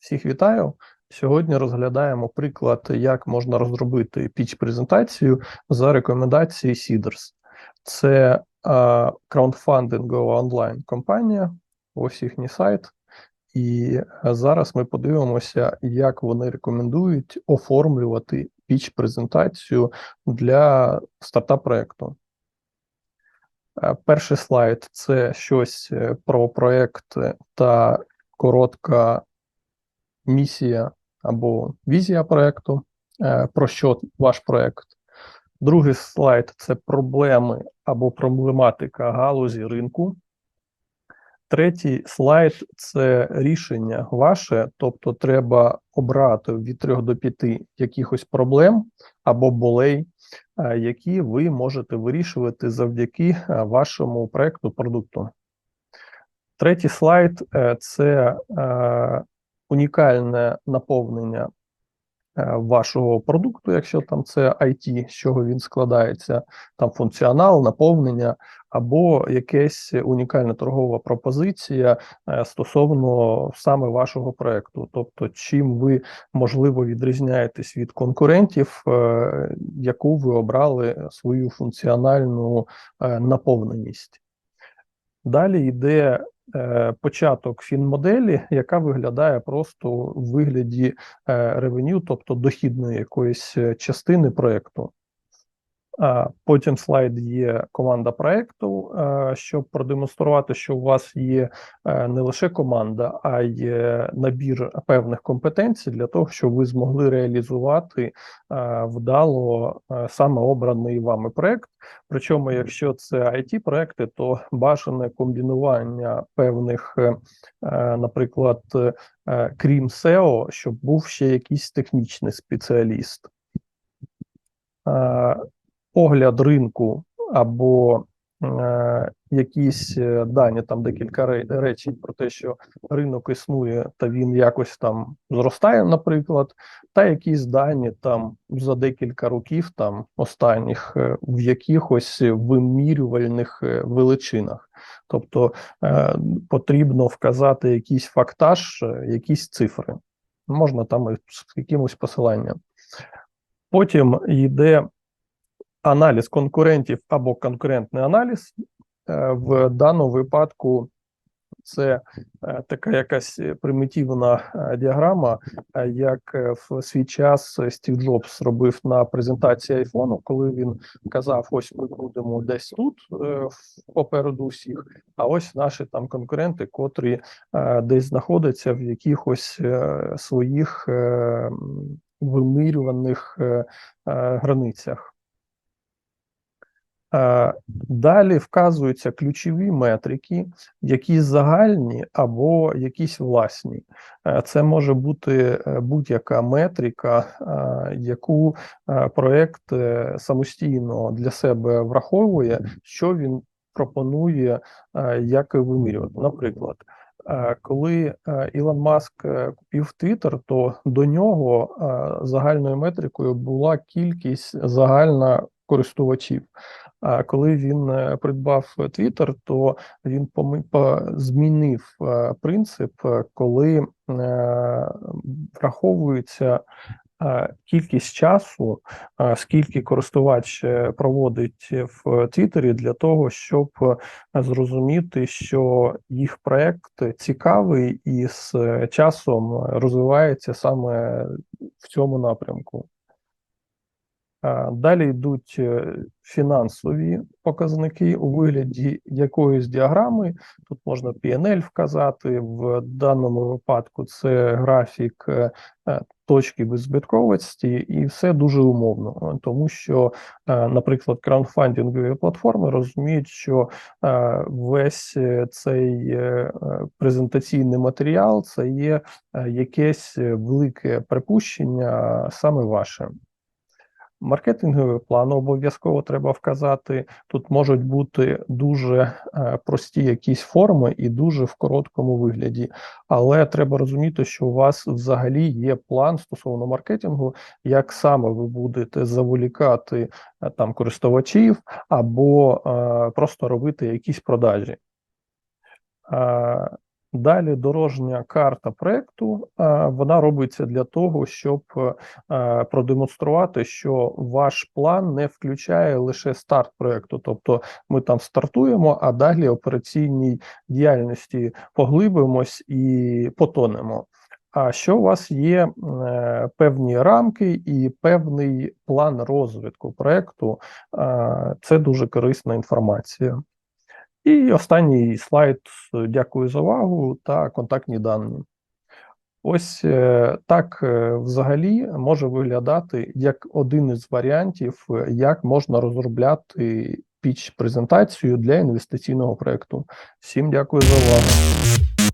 Всіх вітаю. Сьогодні розглядаємо приклад, як можна розробити піч-презентацію за рекомендації Seeders. Це а, краундфандингова онлайн-компанія, ось їхній сайт. І зараз ми подивимося, як вони рекомендують оформлювати піч-презентацію для стартап-проекту. Е, Перший слайд це щось е, про проект та коротка місія або візія проекту, е, про що ваш проект. Другий слайд це проблеми або проблематика галузі ринку. Третій слайд це рішення ваше, тобто треба обрати від 3 до 5 якихось проблем або болей, е, які ви можете вирішувати завдяки е, вашому проекту продукту. Третій слайд це унікальне наповнення е, вашого продукту, якщо там це IT, з чого він складається, там функціонал, наповнення, або якась унікальна торгова пропозиція е, стосовно саме вашого проекту. Тобто, чим ви можливо відрізняєтесь від конкурентів, е, яку ви обрали свою функціональну наповненість. Далі йде початок фінмоделі, яка виглядає просто в вигляді е, ревеню, тобто дохідної якоїсь е, частини проєкту. А Потім слайд є команда проєкту, е, щоб продемонструвати, що у вас є е, не лише команда, а й е, набір певних компетенцій для того, щоб ви змогли реалізувати е, вдало е, саме обраний вами проєкт. Причому, якщо це it проекти то бажане комбінування певних, е, е, наприклад, е, крім SEO, щоб був ще якийсь технічний спеціаліст. Огляд ринку або е, якісь е, дані, там декілька ре- речень про те, що ринок існує та він якось там зростає, наприклад, та якісь дані там за декілька років, там останніх, е, в якихось вимірювальних е, величинах. Тобто е, потрібно вказати якийсь фактаж, якісь цифри. Можна там з якимось посиланням. Потім йде аналіз конкурентів або конкурентний аналіз. Е, В даному випадку це е, така якась примітивна е, діаграма, як в свій час Стів Джобс робив на презентації айфону, коли він казав: ось ми будемо десь тут попереду всіх, а ось наші там конкуренти, котрі десь знаходяться в якихось своїх е, границях. Е, Далі вказуються ключові метрики, які загальні або якісь власні. Е, Це може бути е, будь-яка метрика, яку проект самостійно для себе враховує, що він пропонує, як вимірювати. Наприклад, коли Ілон Маск купив Twitter, то до нього загальною метрикою була кількість загальна користувачів. Коли він е, придбав Twitter, то він змінив е, принцип, е, коли враховується кількість часу, скільки користувач проводить в Твіттері для того, щоб зрозуміти, що їх проект цікавий і з часом розвивається саме в цьому напрямку. Далі йдуть е, фінансові показники у вигляді якоїсь діаграми. Тут можна PNL вказати. В даному випадку це графік е, е, точки беззбитковості, і все дуже умовно, тому що, наприклад, краудфандингові платформи розуміють, що весь цей презентаційний матеріал це є якесь велике припущення саме ваше. Маркетинговий план обов'язково треба вказати. Тут можуть бути дуже е, прості якісь форми і дуже в короткому вигляді, але треба розуміти, що у вас взагалі є план стосовно маркетингу, як саме ви будете заволікати е, там користувачів або е, просто робити якісь продажі. Далі дорожня карта проекту. е, Вона робиться для того, щоб е, продемонструвати, що ваш план не включає лише старт проекту. Тобто ми там стартуємо, а далі операційній діяльності поглибимось і потонемо. А що у вас є е, певні рамки і певний план розвитку проекту, це дуже корисна інформація. І останній слайд. Дякую за увагу та контактні дані. Ось е, так е, взагалі може виглядати як один із варіантів, е, як можна розробляти піч презентацію для інвестиційного проекту. Всім дякую за увагу.